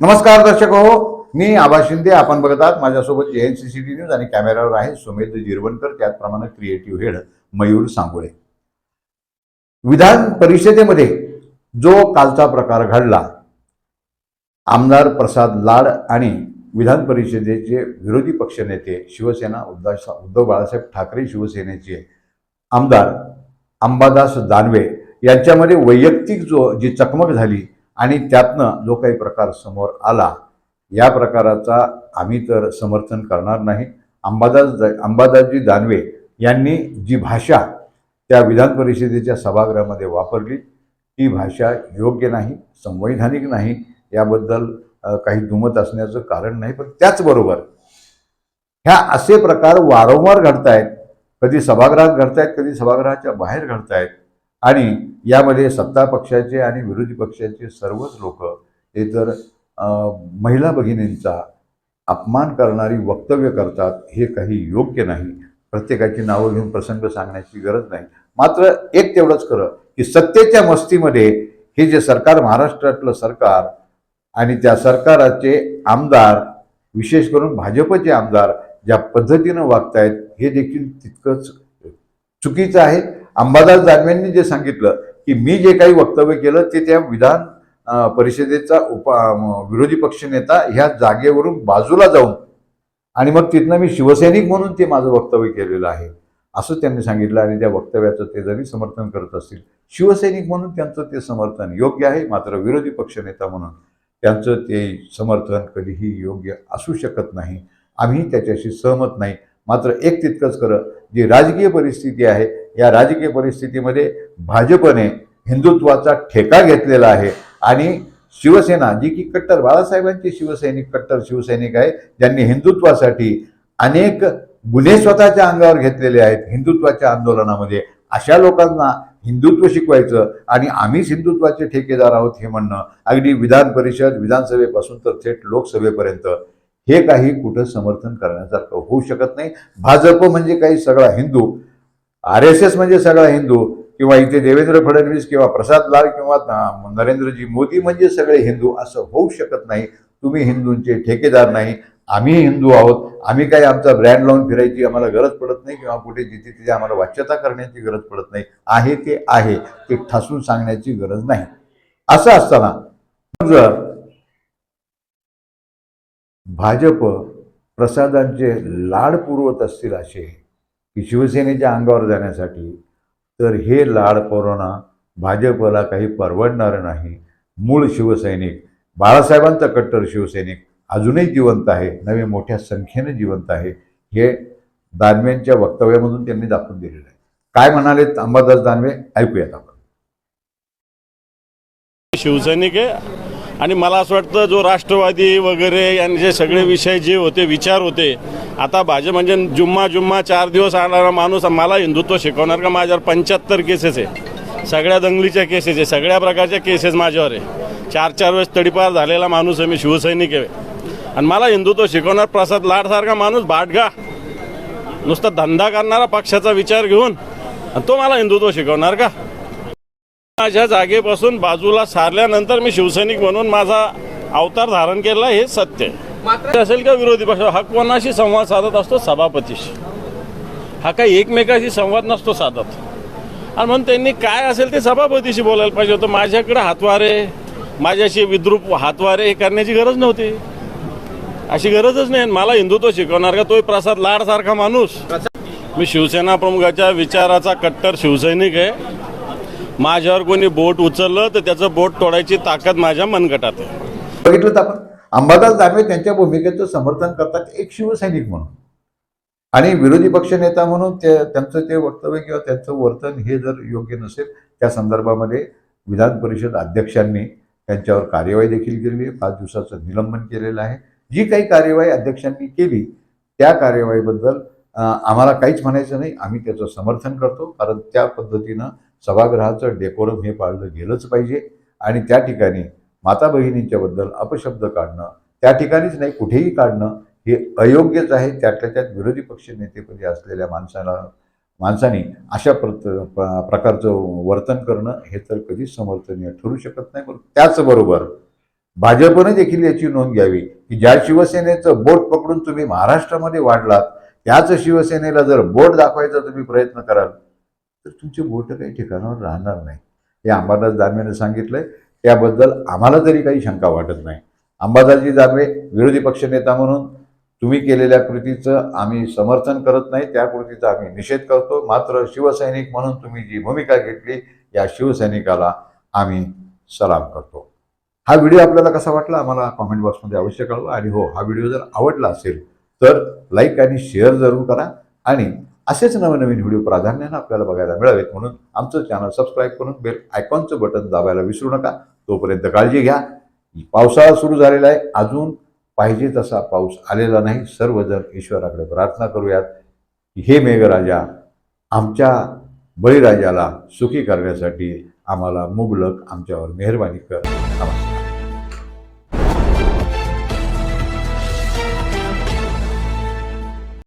नमस्कार दर्शक हो मी आभा शिंदे आपण बघत आहात माझ्यासोबत J N C C T news आणि कॅमेऱ्यावर आहे सुमेध जिरवणकर त्याचप्रमाणे क्रिएटिव्ह हेड मयूर सांगोळे. विधान परिषदेमध्ये जो कालचा प्रकार घडला आमदार प्रसाद लाड आणि विधान परिषदेचे विरोधी पक्षनेते शिवसेना उद्धव उद्धव बाळासाहेब ठाकरे शिवसेनेचे आमदार अंबादास दानवे यांच्यामध्ये वैयक्तिक जो जी चकमक झाली आणि त्यातनं जो काही प्रकार समोर आला या प्रकाराचा आम्ही तर समर्थन करणार नाही. अंबादास अंबादासजी दानवे यांनी जी भाषा त्या विधान परिषदेच्या सभागृहामध्ये वापरली ती भाषा योग्य नाही संवैधानिक नाही याबद्दल काही दुमत असण्याचं कारण नाही. पण त्याचबरोबर ह्या असे प्रकार वारंवार घडतायत. कधी सभागृहात घडतायत कधी सभागृहाच्या बाहेर घडतायत. आणि यामध्ये सत्ता पक्षाचे आणि विरोधी पक्षाचे सर्वच लोक हे तर महिला भगिनींचा अपमान करणारी वक्तव्य करतात हे काही योग्य नाही. प्रत्येकाची नावं घेऊन प्रसंग सांगण्याची गरज नाही. मात्र एक तेवढंच खरं की सत्तेच्या मस्तीमध्ये हे जे सरकार महाराष्ट्रातलं सरकार आणि त्या सरकाराचे आमदार विशेष करून भाजपचे आमदार ज्या पद्धतीनं वागतायत हे देखील तितकंच चुकीचं आहे. अंबादास दानवेंनी जे सांगितलं की मी जे काही वक्तव्य केलं ते त्या विधान परिषदेचा उपा विरोधी विरोधी पक्षनेता ह्या जागेवरून बाजूला जाऊन आणि मग तिथनं मी शिवसैनिक म्हणून ते माझं वक्तव्य केलेलं आहे. असं त्यांनी सांगितलं आणि त्या वक्तव्याचं ते जरी समर्थन करत असतील शिवसैनिक म्हणून त्यांचं ते समर्थन योग्य आहे मात्र विरोधी पक्षनेता म्हणून त्यांचं ते समर्थन कधीही योग्य असू शकत नाही. आम्ही त्याच्याशी सहमत नाही. मात्र एक तितकंच खरं जी राजकीय परिस्थिती आहे या राजकीय परिस्थितीमध्ये भाजपने हिंदुत्वाचा ठेका घेतलेला आहे. आणि शिवसेना जी की कट्टर बाळासाहेबांची शिवसैनिक कट्टर शिवसैनिक आहे ज्यांनी हिंदुत्वासाठी अनेक गुन्हे स्वतःच्या अंगावर घेतलेले आहेत. हिंदुत्वाच्या आंदोलनामध्ये अशा लोकांना हिंदुत्व शिकवायचं आणि आम्हीच हिंदुत्वाचे ठेकेदार आहोत हे म्हणणं अगदी विधान परिषद विधानसभेपासून तर थेट लोकसभेपर्यंत हे काही कुठं समर्थन करण्यासारखं होऊ शकत नाही. भाजप म्हणजे काही सगळा हिंदू आर एस एस म्हणजे सगळा हिंदू किंवा इथे देवेंद्र फडणवीस किंवा प्रसाद लाल किंवा नरेंद्रजी मोदी म्हणजे सगळे हिंदू असं होऊ शकत नाही. तुम्ही हिंदूंचे ठेकेदार नाही. आम्ही हिंदू आहोत. आम्ही काही आमचा ब्रँड लावून फिरायची आम्हाला गरज पडत नाही किंवा कुठे जिथे तिथे आम्हाला वाच्यता करण्याची गरज पडत नाही. आहे ते आहे. ते ठासून सांगण्याची गरज नाही. असं असताना जर भाजप प्रसादांचे लाड पुरवत असतील असे की शिवसेनेच्या अंगावर जाण्यासाठी तर हे लाड कोरोना भाजपला काही परवडणारं नाही. मूळ शिवसैनिक बाळासाहेबांचा कट्टर शिवसैनिक अजूनही जिवंत आहे नवे मोठ्या संख्येने जिवंत आहे हे दानवेंच्या वक्तव्यामधून त्यांनी दाखवून दिलेलं आहे. काय म्हणाले अंबादास दानवे? ऐकूयात आपण. शिवसैनिक आहे. आणि मला असं वाटतं जो राष्ट्रवादी वगैरे यांचे सगळे विषय जे होते विचार होते आता भाजप म्हणजे जुम्मा जुम्मा चार दिवस आणणारा माणूस मला हिंदुत्व शिकवणार का? माझ्यावर पंच्याहत्तर केसेस आहे. सगळ्या दंगलीच्या केसेस आहे. सगळ्या प्रकारच्या केसेस माझ्यावर आहे. चार चार वेळेस तडीपार झालेला माणूस आहे मी शिवसैनिक आहे. आणि मला हिंदुत्व शिकवणार प्रसाद लाडसारखा माणूस भाटगा नुसता धंदा करणारा पक्षाचा विचार घेऊन आणि तो मला हिंदुत्व शिकवणार का? माझ्या जागेपासून बाजूला सारल्यानंतर मी शिवसैनिक म्हणून माझा अवतार धारण केला हे सत्य आहे. असेल का विरोधी पक्ष? हा कोणाशी संवाद साधत असतो? सभापतीशी. हा काही एकमेकाशी संवाद नसतो साधत. आणि म्हणून त्यांनी काय असेल ते सभापतीशी बोलायला पाहिजे होतं. माझ्याकडे हातवारे माझ्याशी विद्रूप हातवारे हे करण्याची गरज नव्हती. अशी गरजच नाही. मला हिंदुत्व शिकवणार का? तोही प्रसाद लाड सारखा माणूस मी शिवसेना प्रमुखाच्या विचाराचा कट्टर शिवसैनिक आहे. माझ्यावर कोणी बोट उचललं तर त्याचं बोट तोडायची ताकद माझ्या मनगटात आहे. बघितलं तर आपण. अंबादास दानवे त्यांच्या भूमिकेचं समर्थन करतात एक शिवसैनिक म्हणून. आणि विरोधी पक्ष नेता म्हणून ते त्यांचं ते वक्तव्य किंवा त्यांचं वर्तन हे जर योग्य नसेल त्या संदर्भामध्ये विधान परिषद अध्यक्षांनी त्यांच्यावर कार्यवाही देखील केली आहे. पाच दिवसाचं निलंबन केलेलं आहे. जी काही कार्यवाही अध्यक्षांनी केली त्या कार्यवाहीबद्दल आम्हाला काहीच म्हणायचं नाही. आम्ही त्याचं समर्थन करतो कारण त्या पद्धतीनं सभागृहाचं डेकोरम हे पाळलं गेलंच पाहिजे. आणि त्या ठिकाणी माता बहिणींच्याबद्दल अपशब्द काढणं त्या ठिकाणीच नाही कुठेही काढणं हे अयोग्यच आहे. त्यातल्या त्यात विरोधी पक्ष नेतेपदी म्हणजे असलेल्या माणसाला माणसाने अशा प्रत प्र- प्रकारचं वर्तन करणं हे तर कधीच समर्थनीय ठरू शकत नाही. पण त्याचबरोबर भाजपनं देखील याची नोंद घ्यावी की ज्या शिवसेनेचं बोट पकडून तुम्ही महाराष्ट्रामध्ये वाढलात त्याच शिवसेनेला जर बोट दाखवायचा तुम्ही प्रयत्न कराल तर तुमची बोटं काही ठिकाणावर राहणार नाही. हे अंबादास दानवेनं आहे त्याबद्दल आम्हाला तरी काही शंका वाटत नाही. अंबादासजी दानवे विरोधी पक्षनेता म्हणून तुम्ही केलेल्या कृतीचं आम्ही समर्थन करत नाही. त्या कृतीचा आम्ही निषेध करतो. मात्र शिवसैनिक म्हणून तुम्ही जी भूमिका घेतली या शिवसैनिकाला आम्ही सलाम करतो. हा व्हिडिओ आपल्याला कसा वाटला? आम्हाला कॉमेंट बॉक्समध्ये अवश्य कळवा. आणि हो हा व्हिडिओ जर आवडला असेल तर लाईक आणि शेअर जरूर करा. आणि असेच नवनवीन व्हिडिओ प्राधान्यानं आपल्याला बघायला मिळावेत म्हणून आमचं चॅनल सबस्क्राईब करून बेल आयकॉनचं बटन दाबायला विसरू नका. तोपर्यंत काळजी घ्या. पावसाळा सुरू झालेला आहे. अजून पाहिजे तसा पाऊस आलेला नाही. सर्वजण ईश्वराकडे प्रार्थना करूयात की हे मेघराजा आमच्या बळीराजाला सुखी करण्यासाठी आम्हाला मुबलक आमच्यावर मेहरबानी कर. नमस्कार.